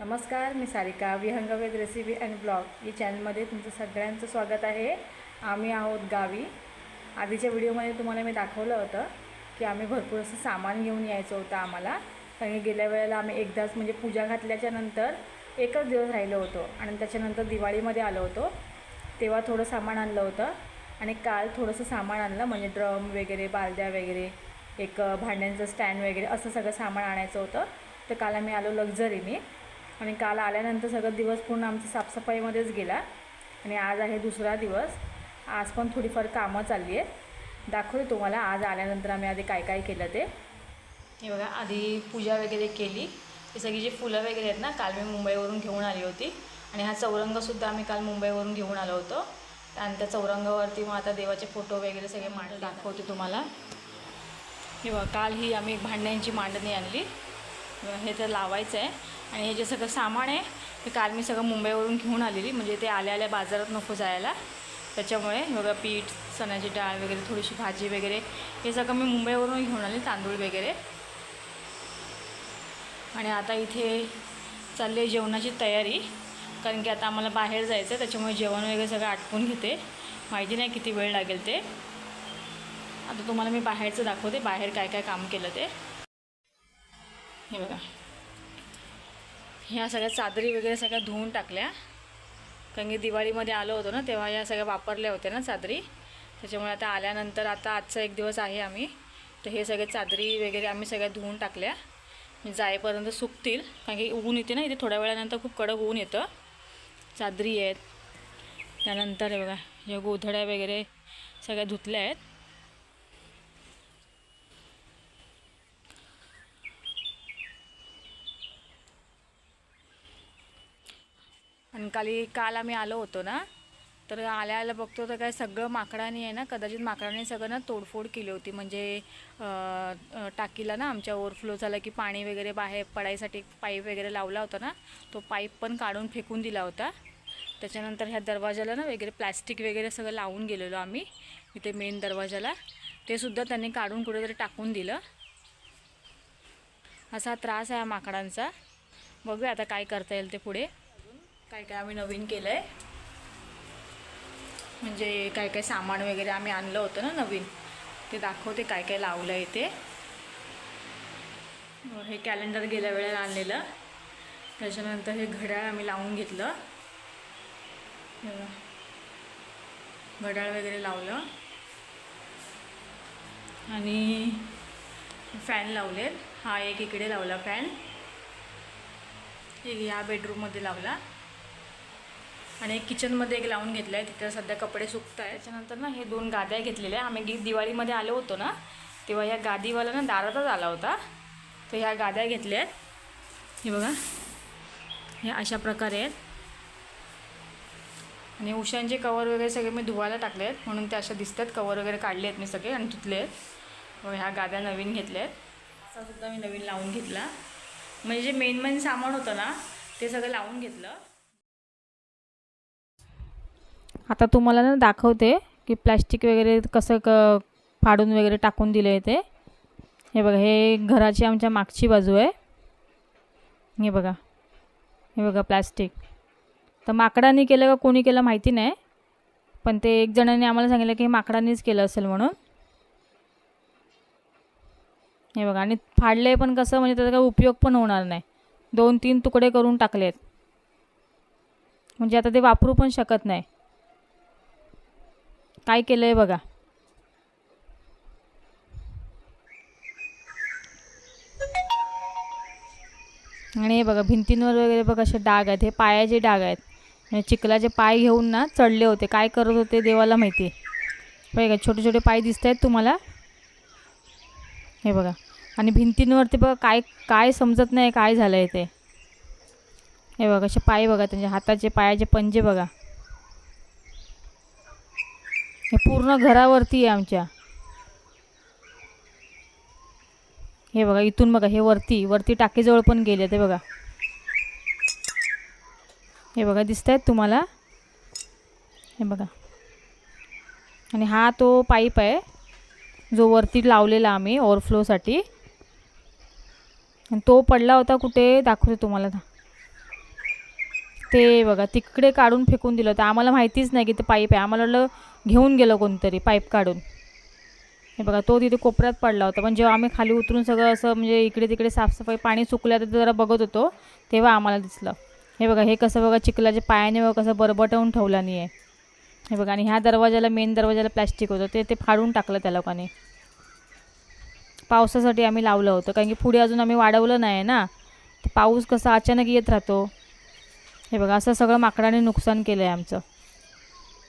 नमस्कार मी Sarika. विहंगवेद recipe and blog या चॅनलमध्ये तुमचं सगळ्यांचं स्वागत आहे. आम्ही आहोत गावी. आधीच्या व्हिडिओमध्ये तुम्हाला मी दाखवलं होतं की आम्ही भरपूर असं सामान घेऊन यायचं होतं आम्हाला. कारण की गेल्या वेळेला आम्ही एकदाच म्हणजे पूजा घातल्याच्या नंतर एकच दिवस राहिलो होतो आणि त्याच्यानंतर दिवाळीमध्ये आलो होतो. तेव्हा थोडं सामान आणलं होतं आणि काल थोडंसं सामान आणलं म्हणजे ड्रम वगैरे बालद्या वगैरे एक भांड्यांचं स्टँड वगैरे असं सगळं सामान आणायचं होतं. तर काल आम्ही आलो लक्झरीने आणि काल आल्यानंतर सगळं दिवस पूर्ण आमचं साफसफाईमध्येच गेला. आणि आज आहे दुसरा दिवस. आज पण थोडीफार कामं चालली आहेत. दाखवते तुम्हाला आज आल्यानंतर आम्ही आधी काय काय केलं ते. हे बघा आधी पूजा वगैरे केली. ही सगळी जी फुलं वगैरे आहेत ना काल मी मुंबईवरून घेऊन आली होती. आणि हा चौरंगसुद्धा आम्ही काल मुंबईवरून घेऊन आलो होतो. आणि त्या चौरंगावरती मग आता देवाचे फोटो वगैरे सगळे मांड दाखवते तुम्हाला. हे बघा काल ही आम्ही भांड्यांची मांडणी आणली. हे तर लावायचं आहे आणि हे जे सगळं सामान आहे ते काल मी सगळं मुंबईवरून घेऊन आलेली. म्हणजे ते आल्या आल्या बाजारात नको जायला. त्याच्यामुळे बघा पीठ चण्याची डाळ वगैरे थोडीशी भाजी वगैरे हे सगळं मी मुंबईवरून घेऊन आले तांदूळ वगैरे. आणि आता इथे चालली आहे जेवणाची तयारी. कारण की आता आम्हाला बाहेर जायचं आहे त्याच्यामुळे जेवण वगैरे सगळं आटपून घेते. माहिती नाही किती वेळ लागेल ते. आता तुम्हाला मी बाहेरचं दाखवते बाहेर काय काय काम केलं ते. हे बघा. ह्या सगळ्या चादरी वगैरे सगळ्या धुवून टाकल्या. कारण की दिवाळीमध्ये आलो होतो ना तेव्हा या सगळ्या वापरल्या होत्या ना चादरी. त्याच्यामुळे आता आल्यानंतर आता आजचा एक दिवस आहे आम्ही. तर हे सगळे चादरी वगैरे आम्ही सगळ्या धुवून टाकल्या. जायपर्यंत जाईपर्यंत सुकतील. कारण की ऊन येते ना इथे थोड्या वेळानंतर खूप कडक ऊन येतं. चादरी आहेत. त्यानंतर हे बघा ह्या गोधड्या वगैरे सगळ्या धुतल्या आहेत. आणि काली काल आम्ही आलो होतो ना तर आल्या आल्या बघतो तर काय सगळं माकडाने आहे ना कदाचित माकडाने सगळं ना तोडफोड केली होती. म्हणजे टाकीला ना आमच्या ओव्हरफ्लो झाला की पाणी वगैरे बाहेर पडायसाठी पाईप वगैरे लावला होता ना तो पाईप पण काढून फेकून दिला होता. त्याच्यानंतर ह्या दरवाजाला ना वगैरे प्लॅस्टिक वगैरे सगळं लावून गेलेलो आम्ही इथे मेन दरवाजाला. ते सुद्धा त्यांनी काढून कुठेतरी टाकून दिलं. असा त्रास आहे माकडांचा. बघूया आता काय करता येईल ते पुढे. काय काय आम्ही नवीन केलं आहे म्हणजे काय काय सामान वगैरे आम्ही आणलं होतं ना नवीन. ते दाखवते काय काय लावलं आहे ते. हे कॅलेंडर गेल्या वेळेला आणलेलं. त्याच्यानंतर हे घड्याळ आम्ही लावून घेतलं. घड्याळ वगैरे लावलं. आणि फॅन लावलेत. हा एक इकडे लावला फॅन एक या बेडरूममध्ये लावला. आणि एक किचनमध्ये एक लावून घेतलं आहे तिथं सध्या कपडे सुकत आहे त्याच्यानंतर ना हे दोन गाद्या घेतलेल्या आम्ही गी दिवाळीमध्ये आलो होतो ना तेव्हा ह्या गादीवाला ना दारातच आला होता. तर ह्या गाद्या घेतल्या आहेत हे बघा. ह्या अशा प्रकारे आहेत. आणि उशांचे कवर वगैरे सगळे मी धुवायला टाकले आहेत म्हणून ते अशा दिसतात. कवर वगैरे काढले आहेत मी सगळे आणि धुतले आहेत. व ह्या गाद्या नवीन घेतल्या आहेत असा सुद्धा मी नवीन लावून घेतला. म्हणजे जे मेन मेन सामान होतं ना ते सगळं लावून घेतलं. आता तुम्हाला ना दाखवते की प्लॅस्टिक वगैरे कसं क फाडून वगैरे टाकून दिलं आहे ते. हे बघा हे घराची आमच्या मागची बाजू आहे. हे बघा हे बघा प्लॅस्टिक तर माकडांनी केलं का कोणी केलं माहिती नाही पण ते एक जणांनी आम्हाला सांगितलं की हे माकडांनीच केलं असेल म्हणून. हे बघा आणि फाडले पण कसं म्हणजे त्याचा काही उपयोग पण होणार नाही. दोन तीन तुकडे करून टाकलेत. म्हणजे आता ते वापरू पण शकत नाही. काय केलं आहे बघा. आणि हे बघा भिंतींवर वगैरे बघा असे डाग आहेत. हे पायाचे डाग आहेत. म्हणजे चिखलाचे पाय घेऊन ना चढले होते. काय करत होते देवाला माहिती बघा का छोटे छोटे पाय दिसत आहेत तुम्हाला. हे बघा. आणि भिंतींवरती बघा काय काय समजत नाही काय झालं आहे ते. हे बघा असे पाय बघा त्यांच्या हाताचे पायाचे पंजे बघा हे पूर्ण घरावरती आहे आमच्या. हे बघा इथून बघा हे वरती वरती टाकीजवळ पण गेले ते बघा. हे बघा दिसत आहेत तुम्हाला? हे बघा. आणि हा तो पाईप आहे जो वरती लावलेला आम्ही ओव्हरफ्लोसाठी आणि तो पडला होता कुठे? दाखवते तुम्हाला ते बघा तिकडे काढून फेकून दिलं होतं. आम्हाला माहितीच नाही की ते पाईप आहे. आम्हाला वाटलं घेऊन गेलं कोणतरी पाईप काढून. हे बघा तो तिथे कोपऱ्यात पडला होता. पण जेव्हा आम्ही खाली उतरून सगळं असं म्हणजे इकडे तिकडे साफसफाई पाणी सुकलं तर जरा बघत होतो तेव्हा आम्हाला दिसलं. हे बघा हे कसं बघा चिखलाच्या पायाने बघा कसं बरबटवून ठेवलं नाही आहे हे बघा आणि ह्या दरवाजाला मेन दरवाजाला प्लॅस्टिक होतं. ते ते फाडून टाकलं त्या लोकांनी. पावसासाठी आम्ही लावलं होतं कारण की पुढे अजून आम्ही वाढवलं नाही आहे ना. तर पाऊस कसा अचानक येत राहतो. हे बघा असं सगळं माकडाने नुकसान केलं आहे आमचं.